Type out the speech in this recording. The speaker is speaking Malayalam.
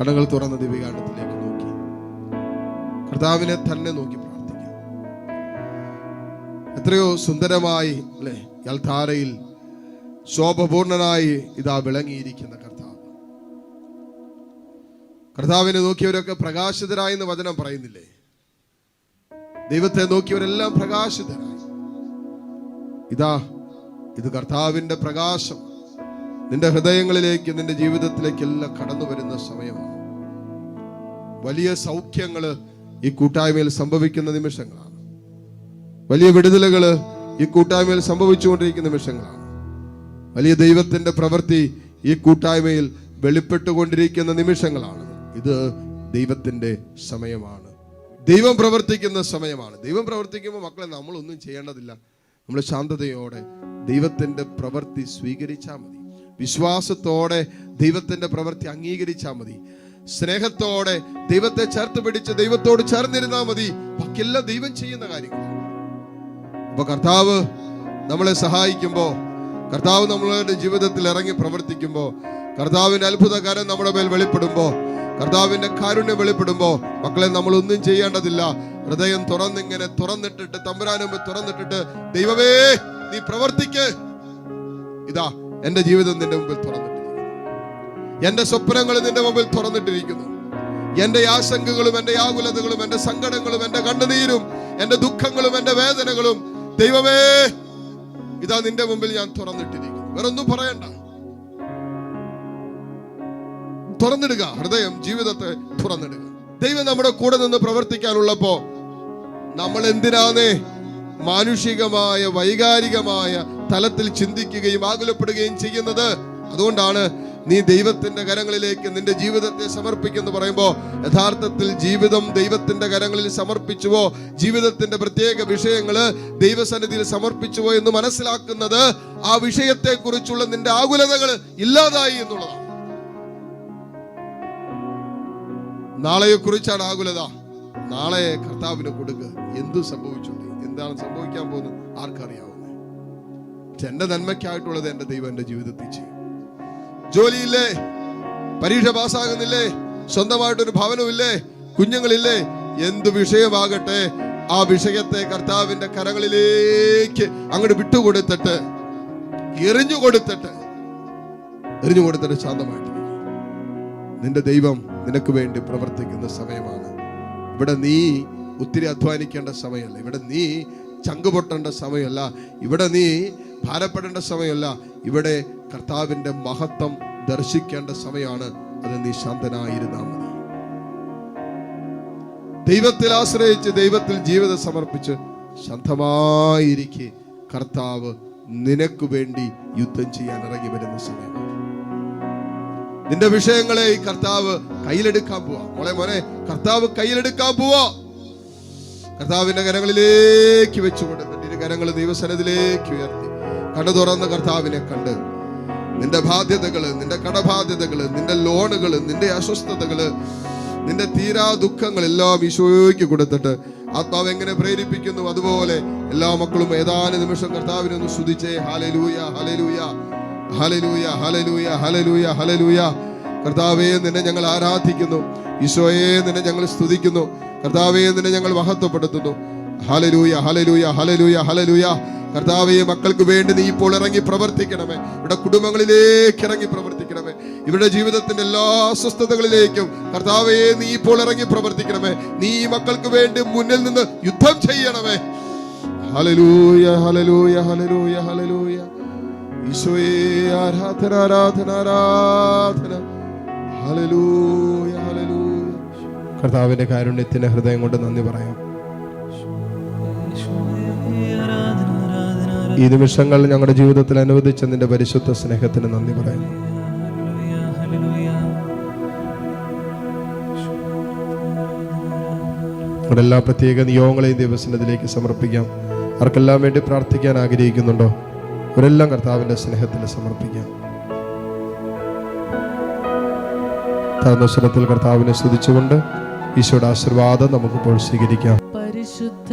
കടകൾ തുറന്ന ദിവ്യകാണ്ഡത്തിലേക്ക് നോക്കി. കർത്താവിനെ തന്നെ നോക്കി പ്രാർത്ഥിക്കാം. എത്രയോ സുന്ദരമായി അല്ലെ യൽധാരയിൽ ശോഭപൂർണനായി ഇതാ വിളങ്ങിയിരിക്കുന്ന കർത്താവ്. കർത്താവിനെ നോക്കിയവരൊക്കെ പ്രകാശിതരായി എന്ന് വചനം പറയുന്നില്ലേ? ദൈവത്തെ നോക്കിയവരെല്ലാം പ്രകാശിതരായി. ഇതാ ഇത് കർത്താവിന്റെ പ്രകാശം. നിന്റെ ഹൃദയങ്ങളിലേക്ക് നിന്റെ ജീവിതത്തിലേക്ക് എല്ലാം കടന്നു വരുന്ന സമയമാണ് വലിയ സൗഖ്യങ്ങൾ ഈ കൂട്ടായ്മയിൽ സംഭവിക്കുന്ന നിമിഷങ്ങളാണ്. വലിയ വിടുതലുകൾ ഈ കൂട്ടായ്മയിൽ സംഭവിച്ചുകൊണ്ടിരിക്കുന്ന നിമിഷങ്ങളാണ്. വലിയ ദൈവത്തിന്റെ പ്രവൃത്തി ഈ കൂട്ടായ്മയിൽ വെളിപ്പെട്ടുകൊണ്ടിരിക്കുന്ന നിമിഷങ്ങളാണ്. ഇത് ദൈവത്തിന്റെ സമയമാണ്. ദൈവം പ്രവർത്തിക്കുന്ന സമയമാണ്. ദൈവം പ്രവർത്തിക്കുമ്പോൾ മക്കളെ നമ്മളൊന്നും ചെയ്യേണ്ടതില്ല. നമ്മൾ ശാന്തതയോടെ ദൈവത്തിന്റെ പ്രവൃത്തി സ്വീകരിച്ചാൽ മതി. വിശ്വാസത്തോടെ ദൈവത്തിന്റെ പ്രവൃത്തി അംഗീകരിച്ചാൽ മതി. സ്നേഹത്തോടെ ദൈവത്തെ ചേർത്ത് പിടിച്ച് ദൈവത്തോട് ചേർന്നിരുന്നാൽ മതി. ബാക്കിയെല്ലാം ദൈവം ചെയ്യുന്ന കാര്യങ്ങൾ അപ്പൊ കർത്താവ് നമ്മളെ സഹായിക്കുമ്പോൾ കർത്താവ് നമ്മളുടെ ജീവിതത്തിൽ ഇറങ്ങി പ്രവർത്തിക്കുമ്പോൾ കർത്താവിന്റെ അത്ഭുതകാരം നമ്മുടെ മേൽ വെളിപ്പെടുമ്പോ കർത്താവിന്റെ കാരുണ്യം വെളിപ്പെടുമ്പോ മക്കളെ നമ്മൾ ഒന്നും ചെയ്യേണ്ടതില്ല. ഹൃദയം തുറന്നിങ്ങനെ തുറന്നിട്ടിട്ട് തമ്പുരാനും തുറന്നിട്ടിട്ട് ദൈവമേ നീ പ്രവർത്തിക്ക്. ഇതാ എന്റെ ജീവിതം നിന്റെ മുമ്പിൽ തുറന്നിട്ടിരിക്കുന്നു. എന്റെ സ്വപ്നങ്ങൾ നിന്റെ മുമ്പിൽ തുറന്നിട്ടിരിക്കുന്നു. എന്റെ ആശങ്കകളും എന്റെ ആകുലതകളും എന്റെ സങ്കടങ്ങളും എന്റെ കണ്ണുനീരും എന്റെ ദുഃഖങ്ങളും എന്റെ വേദനകളും ദൈവമേ ഇതാ നിന്റെ മുമ്പിൽ ഞാൻ തുറന്നിട്ടിരിക്കുന്നു. വേറൊന്നും പറയണ്ട. തുറന്നിടുക ഹൃദയം ജീവിതത്തെ തുറന്നിടുക. ദൈവം നമ്മുടെ കൂടെ നിന്ന് പ്രവർത്തിക്കാനുള്ളപ്പോ നമ്മൾ എന്തിനാന്നേ മാനുഷികമായ വൈകാരികമായ തലത്തിൽ ചിന്തിക്കുകയും ആകുലപ്പെടുകയും ചെയ്യുന്നത്. അതുകൊണ്ടാണ് നീ ദൈവത്തിന്റെ കരങ്ങളിലേക്ക് നിന്റെ ജീവിതത്തെ സമർപ്പിക്കുന്നു പറയുമ്പോൾ യഥാർത്ഥത്തിൽ ജീവിതം ദൈവത്തിന്റെ കരങ്ങളിൽ സമർപ്പിച്ചുവോ ജീവിതത്തിന്റെ പ്രത്യേക വിഷയങ്ങൾ ദൈവസന്നിധിയിൽ സമർപ്പിച്ചുവോ എന്ന് മനസ്സിലാക്കുന്നത് ആ വിഷയത്തെ കുറിച്ചുള്ള നിന്റെ ആകുലതകൾ ഇല്ലാതായി എന്നുള്ളതാണ്. നാളെയെ കുറിച്ചാണ് ആകുലത. നാളെ കർത്താവിന് കൊടുക്കുക എന്തു സംഭവിച്ചു എന്താണ് സംഭവിക്കാൻ പോകുന്നത്? ആർക്കറിയാവുന്നത് എന്റെ നന്മയ്ക്കായിട്ടുള്ളത് എന്റെ ദൈവം എന്റെ ജീവിതത്തിൽ ചെയ്യും. ജോലിയില്ലേ? പരീക്ഷ പാസ്സാകുന്നില്ലേ? സ്വന്തമായിട്ടൊരു ഭവനമില്ലേ കുഞ്ഞുങ്ങളില്ലേ? എന്ത് വിഷയമാകട്ടെ ആ വിഷയത്തെ കർത്താവിന്റെ കരങ്ങളിലേക്ക് അങ്ങോട്ട് വിട്ടുകൊടുത്തിട്ട് എറിഞ്ഞു കൊടുത്തിട്ട് എറിഞ്ഞു കൊടുത്തിട്ട് ശാന്തമായിട്ട് നിന്റെ ദൈവം നിനക്ക് വേണ്ടി പ്രവർത്തിക്കുന്ന സമയമാണ്. ഇവിടെ നീ ഒത്തിരി അധ്വാനിക്കേണ്ട സമയമല്ല. ഇവിടെ നീ ചങ്കുപൊട്ടേണ്ട സമയമല്ല. ഇവിടെ നീ ഭാരപ്പെടേണ്ട സമയമല്ല. ഇവിടെ കർത്താവിന്റെ മഹത്വം ദർശിക്കേണ്ട സമയമാണ്. അത് നീ മതി. ദൈവത്തിൽ ആശ്രയിച്ച് ദൈവത്തിൽ ജീവിതം സമർപ്പിച്ച് ശാന്തമായിരിക്കെ കർത്താവ് നിനക്ക് വേണ്ടി യുദ്ധം ചെയ്യാൻ ഇറങ്ങി വരുന്ന സമയം. നിന്റെ വിഷയങ്ങളെ ഈ കർത്താവ് കയ്യിലെടുക്കാൻ പോവാ. മോളെ മോനെ കർത്താവ് കയ്യിലെടുക്കാൻ പോവാ. കർത്താവിന്റെ കരങ്ങളിലേക്ക് വെച്ചു കൊടുത്തിട്ട് ഇരു കരങ്ങൾ ദൈവസനത്തിലേക്ക് ഉയർത്തി. കണ്ണു തുറന്ന കർത്താവിനെ കണ്ട്. നിന്റെ ബാധ്യതകൾ നിന്റെ കടബാധ്യതകൾ നിന്റെ ലോണുകൾ നിന്റെ അസ്വസ്ഥതകൾ നിന്റെ തീരാ ദുഃഖങ്ങൾ എല്ലാം ഈശോയ്ക്ക് കൊടുത്തിട്ട് ആത്മാവ് എങ്ങനെ പ്രേരിപ്പിക്കുന്നു? അതുപോലെ എല്ലാ മക്കളും ഏതാനും നിമിഷം കർത്താവിനൊന്ന് സ്തുതിച്ചേ. ഹലലൂയ ഹാലലൂയ ഹലലൂയ ഹലലൂയ ഹലലൂയ ഹലലൂയ കർത്താവേ നിന്നെ ഞങ്ങൾ ആരാധിക്കുന്നു. ഈശോയെ നിന്നെ ഞങ്ങൾ സ്തുതിക്കുന്നു. കർത്താവേ നിന്നെ ഞങ്ങൾ മഹത്വപ്പെടുത്തുന്നു. ഹലലൂയ ഹലലൂയ ഹലലൂയ ഹലലൂയ കർത്താവെ മക്കൾക്ക് വേണ്ടി നീ ഇപ്പോൾ ഇറങ്ങി പ്രവർത്തിക്കണമേ. ഇവിടെ കുടുംബങ്ങളിലേക്ക് ഇറങ്ങി പ്രവർത്തിക്കണമേ. ഇവരുടെ ജീവിതത്തിന്റെ എല്ലാ അസ്വസ്ഥതകളിലേക്കും കർത്താവെ നീ ഇപ്പോൾ ഇറങ്ങി പ്രവർത്തിക്കണമേ. നീ മക്കൾക്ക് വേണ്ടി മുന്നിൽ നിന്ന് യുദ്ധം ചെയ്യണമേ. ഹലലൂയ ഹലലൂയ ഹലലൂയ ഹലലൂയ ഈശോയെ ആരാധന ആരാധന ആരാധന. Hallelujah hallelujah. കർത്താവിന്റെ കാരുണ്യത്തിന് ഹൃദയം കൊണ്ട് നന്ദി പറയാം. ഈ നിമിഷങ്ങൾ ഞങ്ങളുടെ ജീവിതത്തിൽ അനുവദിച്ച നിന്റെ പരിശുദ്ധ സ്നേഹത്തിന് നന്ദി പറയുന്നു. നമ്മുടെ എല്ലാ പ്രത്യേക നിയോഗങ്ങളെയും ദിവസത്തിലേക്ക് സമർപ്പിക്കാം. ആർക്കെല്ലാം വേണ്ടി പ്രാർത്ഥിക്കാൻ ആഗ്രഹിക്കുന്നുണ്ടോ? അവരെല്ലാം കർത്താവിന്റെ സ്നേഹത്തിൽ സമർപ്പിക്കാം. താഴ്ന്ന കർത്താവിനെ സ്തുതിച്ചുകൊണ്ട് ഈശോയുടെ ആശീർവാദം നമുക്കിപ്പോൾ സ്വീകരിക്കാം. പരിശുദ്ധ